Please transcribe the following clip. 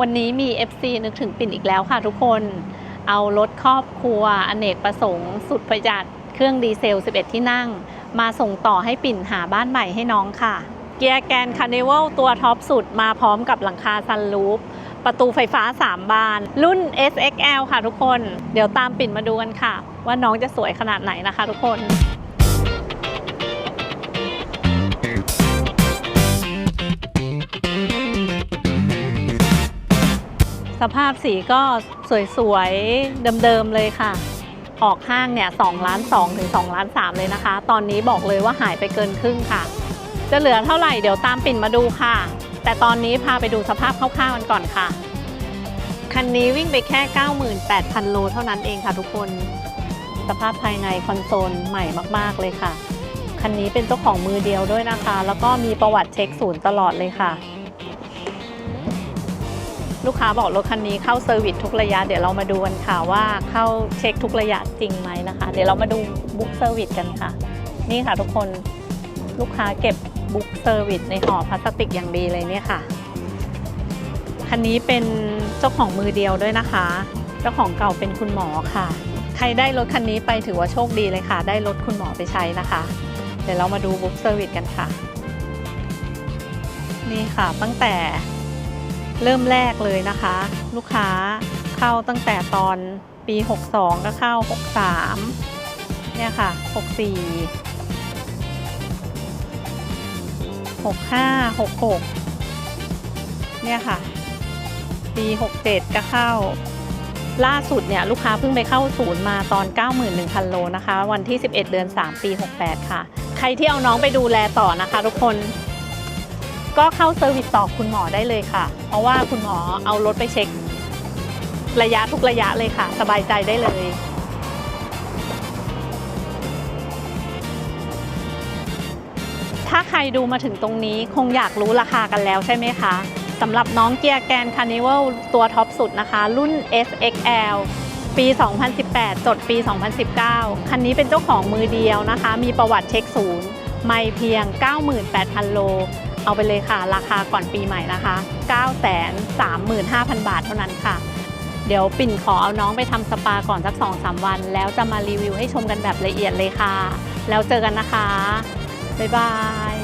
วันนี้มี FC นึกถึงปิ่นอีกแล้วค่ะทุกคน เอารถครอบครัว อเนกประสงค์ สุดประหยัด เครื่องดีเซล 11 ที่นั่ง มาส่งต่อให้ปิ่นหาบ้านใหม่ให้น้องค่ะ เกียร์แกนคาร์เนวัลตัวท็อปสุดมาพร้อมกับหลังคาซันรูฟประตูไฟฟ้า 3 บาน รุ่น SXL ค่ะทุกคน เดี๋ยวตามปิ่นมาดูกันค่ะ ว่าน้องจะสวยขนาดไหนนะคะทุกคน สภาพสีก็สวยๆ เดิมๆ เลยค่ะ ออกห้างเนี่ย2ล้าน2ถึง2ล้าน3เลยนะคะ ตอนนี้บอกเลยว่าหายไปเกินครึ่งค่ะ จะเหลือเท่าไหร่เดี๋ยวตามปิ่นมาดูค่ะ แต่ตอนนี้พาไปดูสภาพคร่าวๆกันก่อนค่ะ คันนี้วิ่งไปแค่ 98,000 โลเท่านั้นเองค่ะทุกคน สภาพภายในคอนโซลใหม่มากๆ เลยค่ะ คันนี้เป็นเจ้าของมือเดียวด้วยนะคะ แล้วก็มีประวัติเช็คศูนย์ตลอดเลยค่ะ ลูกค้าบอกรถคันนี้เข้าเซอร์วิสทุกระยะ เดี๋ยวเรามาดูกันค่ะว่าเข้าเช็คทุกระยะจริงไหมนะคะ เดี๋ยวเรามาดูบุ๊กเซอร์วิสกันค่ะ นี่ค่ะทุกคนลูกค้าเก็บบุ๊กเซอร์วิสในห่อพลาสติกอย่างดีเลยเนี่ยค่ะ คันนี้เป็นเจ้าของมือเดียวด้วยนะคะ เจ้าของเก่าเป็นคุณหมอค่ะ ใครได้รถคันนี้ไปถือว่าโชคดีเลยค่ะ ได้รถคุณหมอไปใช้นะคะ เดี๋ยวเรามาดูบุ๊กเซอร์วิสกันค่ะ นี่ค่ะตั้งแต่ เริ่มแรกเลยนะคะ ลูกค้าเข้าตั้งแต่ตอนปี 62 ก็เข้า 63 เนี่ยค่ะ 64 65 66 เนี่ยค่ะ ปี 67 ก็เข้า ล่าสุดเนี่ยลูกค้าเพิ่งไปเข้าศูนย์มาตอน 91,000 โลนะคะ วันที่ 11 เดือน 3 ปี 68 ค่ะ ใครที่เอาน้องไปดูแลต่อนะคะทุกคน ก็เข้าเซอร์วิสต่อคุณหมอได้เลยค่ะ เพราะว่าคุณหมอเอารถไปเช็ค ระยะทุกระยะเลยค่ะ สบายใจได้เลยถ้าใครดูมาถึงตรงนี้คงอยากรู้ราคากันแล้วใช่ไหมคะสำหรับน้องเกียร์แกนคาร์นิวัลตัวท็อปสุดนะคะ รุ่น SXL ปี 2018 จดปี 2019 คันนี้เป็นเจ้าของมือเดียวนะคะ มีประวัติเช็คศูนย์ ไม่เพียง 98,000 โล เอาไปเลยค่ะ ราคาก่อนปีใหม่นะคะ 935,000 บาทเท่านั้นค่ะ เดี๋ยวปิ่นขอเอาน้องไปทำสปาก่อนสัก 2-3 วัน แล้วจะมารีวิวให้ชมกันแบบละเอียดเลยค่ะ แล้วเจอกันนะคะ บ๊ายบาย